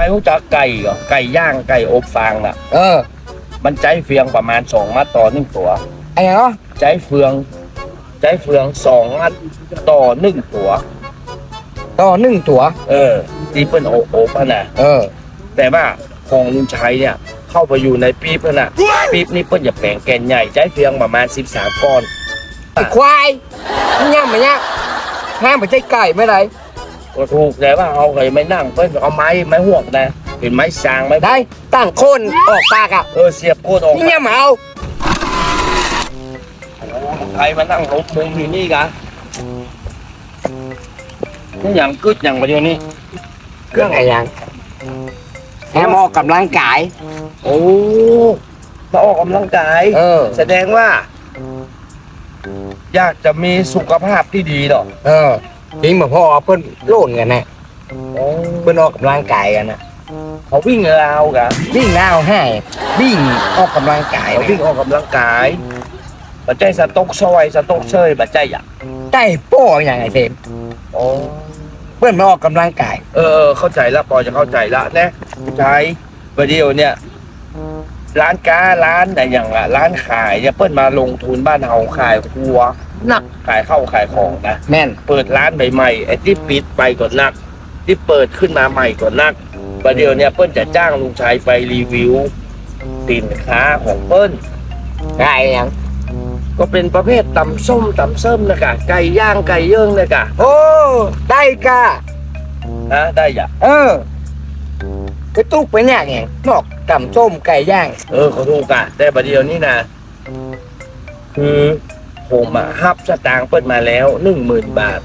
ายรู้จักไก่เหรอไก่ย่างไก่อบฟางน่ะ เออมันใจเฟืองประมาณสองมัดต่อหนึ่งตัว ไอ้เนาะใจเฟืองใจเฟืองสองมัดต่อหนึ่งตัว ต่อหนึ่งตัว เออที่เปิ้นโอบโอบอะนะเออ แต่ว่าของลุงชัยเนี่ย เข้าไปอยู่ในปี๊บอะนะปี๊บนี่เปิ้นจะแปลงแกนใหญ่ใจเฟืองประมาณ13ก้อนไอ้ควายมึงยังมันเนี่ยห้ามไปใช้ไก่ไม่ไร ก็ถูกแต่ว่าเอาเคยไม่นั่งเปิ้นเอาไม้ไม้หวกนะเห็นไม้สางไม้ได้ตั้งโคนออกปากอะเออเสียบโคตรออกนี่เนี่ยมาเอาลุงชัยมานั่งหลบมุมอยู่นี่กะนี่อย่างกึดอย่างประเดี๋ยวนี้เครื่องอะไรยังแอมออกกำลังกาย โอ้มาออกกำลังกายเออ แสดงว่า อยากจะมีสุขภาพที่ดีหรอกเออ จริงเหมือนพ่อเพิ่นโล่นกันนะเพิ่นออกกำลังกายกันนะเขาวิ่งราวกะวิ่งแล้วให้วิ่งออกกำลังกายเขานะวิ่งออกกำลังกายบัจใจสต๊อกซอยสต๊อกเชยบัจใจอยากได้โป้อย่างไงเซมโอ้เพื่อนมาออกกำลังกายเออเออเข้าใจละปอจะเข้าใจละนะใช้ประเดี๋ยวเนี่ยร้านค้าร้านอะไรอย่างละร้านขายเนี่ยเปิ้ลมาลงทุนบ้านเฮาขายครัว นักขายข้าวขายของนะ แม่น เปิดร้านใหม่ๆไอ้ที่ปิดไปก่อนนัก ที่เปิดขึ้นมาใหม่ก่อนนักประเดี๋ยวเนี่ยเปิ้ลจะจ้างลุงชัยไปรีวิวสินค้าของเปิ้ลได้ยังก็เป็นประเภทตำส้มตำเส้มนะกะไก่ย่างไก่เยิ่งนะกะโอ้ได้กะนะได้อย่าเออไปตุ๊กไปเนี่ยไงนอกกำส้มไก่ย่าง เออเขาถูกกะแต่ประเดี๋ยวนี้นะคือ ผมอะฮับสตางค์เปิ้ลมาแล้วหนึ่งหมื่นบาท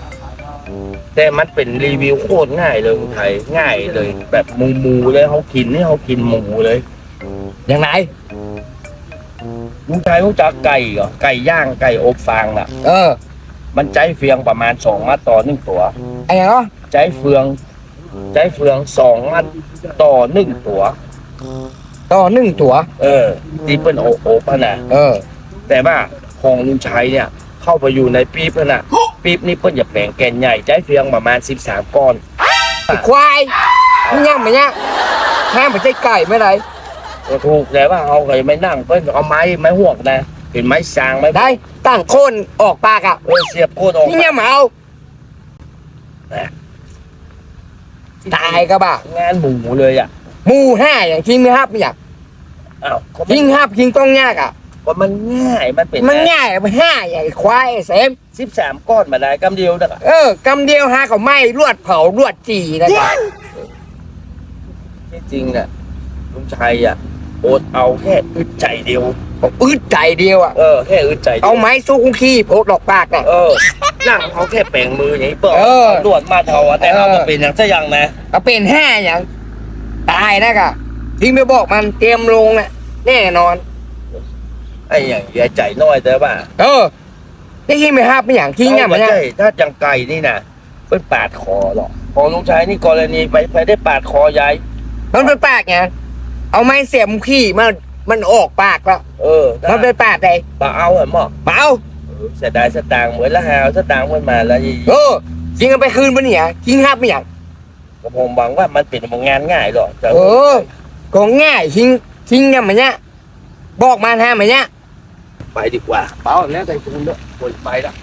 แต่มันเป็นรีวิวโคตรง่ายเลยลุงชัยง่ายเลย แบบหมูหมูๆเลยเขากินนี่เขากินหมูเลยยังไงลุงชัยรู้จักไก่เหรอไก่ย่างไก่อบฟางน่ะ เออ มันใจเฟืองประมาณสองมัดต่อหนึ่งตัวไอ้เนาะใจเฟือง ใจเฟืองสองมัดต่อหนึ่งตัว ต่อหนึ่งตัว เออที่เปิ้นโอบโอบอะนะเออ แต่ว่า ของลุงชัยเนี่ย เข้าไปอยู่ในปี๊บอะนะปี๊บนี่เปิ้นจะแปลงแกนใหญ่ใจเฟืองประมาณสิบสามก้อน ไอ้ควายมึงยังมันเนี่ยห้ามไปใช้ไก่ไม่ไรก็ถูกแต่ว่าเอาเคยไม่นั่งเปิ้นเอาไม้ไม้หวกนะเห็นไม้สางไม้ได้ตั้งโคนออกปากอะเออเสียบโคตรออกนี่เนี่ยมาเอาตายก็บ้างานหมูเลยอะ หมูห้าอย่างทิ้งไม่ฮับไม่อยากอ้าวก็ทิ้งฮับทิ้งต้องยากอะ ก็มันง่ายมันเป็นมันง่ายไปห้าอย่างไอ้ควายไอ้เสมสิบสามก้อนมาได้กำเดียวนะเออกำเดียวหาเขาไม่ลวดเผาลวดจีนะครับที่จริงเนี่ยลุงชัยอะอดเอาแค่อึดใจเดียวผมอึดใจเดียวอะเออแค่อึดใจดียวเอาไม้สู้คุกขี้โพดดอกปากอะเออนั่งเขาแค่แปลงมืออย่างนี้เปิดเออตรวจมาเท่าอะแต่เราเออก็เป็นอย่างจะยังนะเอาเป็นห้าอย่าง ตายนะครับทิ้งไปบอกมันเตรียมลงน่ะแน่นอน ไอ้อย่างอย่าใจน้อยแต่ว่าเออได้ยินไหมครับไม่อย่างทิ้งเนี่ยมันเนี่ยใช่ถ้าจังไก่นี่นะเป็นปาดคอหรอกของลุงชัยนี่กรณีไปไปได้ปาดคอยายมันเป็นปากไงเอาไม้เสียบขี้มันมันออกปากแล้วเออมันเป็นปากไงปาเอาเหรอหมอกเปล่าเออเสียดายสตางค์เหมือนละหาวสตางค์มันมาแล้วยี่เออจริงกันไปคืนปะเนี่ยทิ้งห้าไม่อย่างก็ผมหวังว่ามันเป็นงานง่ายหรอกแต่เออก็ง่ายทิ้งทิ้งเนี่ยมันเนี่ยบอกมาห้ามันเนี่ย ไปดีกว่าเปล่าแล้วใจคุณด้วยคนไปละ